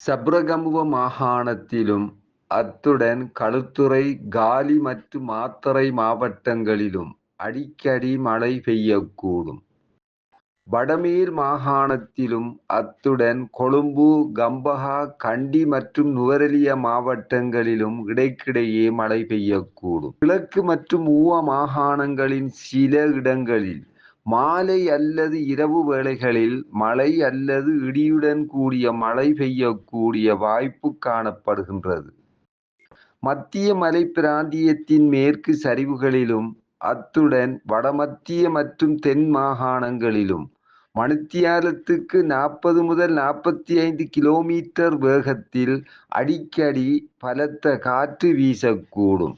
சப்ரகமுவ மாகாணத்திலும் அத்துடன் களுத்துறை காலி மற்றும் மாத்தறை மாவட்டங்களிலும் அடிக்கடி மழை பெய்யக்கூடும். வடமேல் மாகாணத்திலும் அத்துடன் கொழும்பு கம்பஹா கண்டி மற்றும் நுவரெலியா மாவட்டங்களிலும் இடைக்கிடையே மழை பெய்யக்கூடும். கிழக்கு மற்றும் ஊவ மாகாணங்களின் சில இடங்களில் மாலை அல்லது இரவு வேளைகளில் மழை அல்லது இடியுடன் கூடிய மழை பெய்யக்கூடிய வாய்ப்பு காணப்படுகின்றது. மத்திய மலை பிராந்தியத்தின் மேற்கு சரிவுகளிலும் அத்துடன் வடமத்திய மற்றும் தென் மாகாணங்களிலும் மணித்தியாலத்துக்கு நாற்பது முதல் நாற்பத்தைந்து கிலோமீட்டர் வேகத்தில் அடிக்கடி பலத்த காற்று வீசக்கூடும்.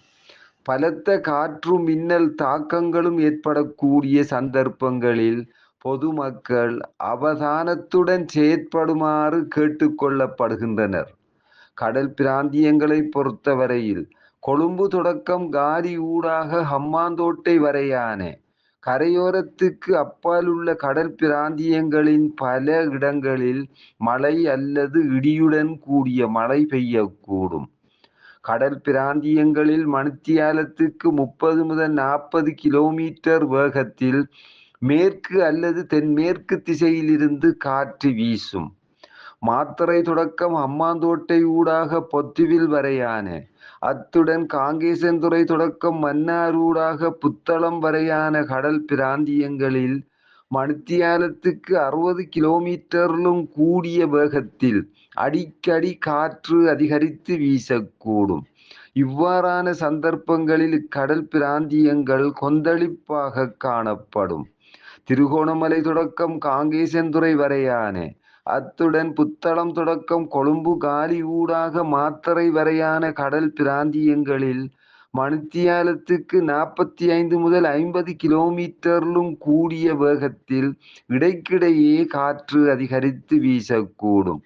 பலத்த காற்றும் மின்னல் தாக்கங்களும் ஏற்படக்கூடிய சந்தர்ப்பங்களில் பொதுமக்கள் அவதானத்துடன் செயற்படுமாறு கேட்டுக்கொள்ளப்படுகின்றனர் கடல் பிராந்தியங்களைப் பொறுத்தவரையில் கொழும்பு தொடக்கம் காலி ஊடாக ஹம்மாந்தோட்டை வரையான கரையோரத்துக்கு அப்பாலுள்ள கடல் பிராந்தியங்களின் பல இடங்களில் மழை அல்லது இடியுடன் கூடிய மழை பெய்யக்கூடும். கடல் பிராந்தியங்களில் மணித்தியாலத்துக்கு முப்பது முதல் நாற்பது கிலோமீட்டர் வேகத்தில் மேற்கு அல்லது தென்மேற்கு திசையிலிருந்து காற்று வீசும். மாத்தறை தொடக்கம் அம்மாந்தோட்டை ஊடாக பொத்துவில் வரையான அத்துடன் காங்கேசன்துறை தொடக்கம் மன்னார் ஊடாக புத்தளம் வரையான கடல் பிராந்தியங்களில் மணித்தியாலத்துக்கு அறுபது கிமீ-லும் கூடிய வேகத்தில் அடிக்கடி காற்று அதிகரித்து வீசக்கூடும். இவ்வாறான சந்தர்ப்பங்களில் கடல் பிராந்தியங்கள் கொந்தளிப்பாக காணப்படும். திருகோணமலை தொடக்கம் காங்கேசன்துறை வரையான அத்துடன் புத்தளம் தொடக்கம் கொழும்பு காலி ஊடாக மாத்தறை வரையான கடல் பிராந்தியங்களில் மணித்தியாலத்துக்கு நாற்பத்தி ஐந்து முதல் ஐம்பது கிமீ-லும் கூடிய வேகத்தில் இடைக்கிடையே காற்று அதிகரித்து வீசக்கூடும்.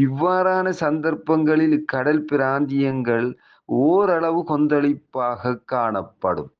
இவ்வாறான சந்தர்ப்பங்களில் கடல் பிராந்தியங்கள் ஓரளவு கொந்தளிப்பாக காணப்படும்.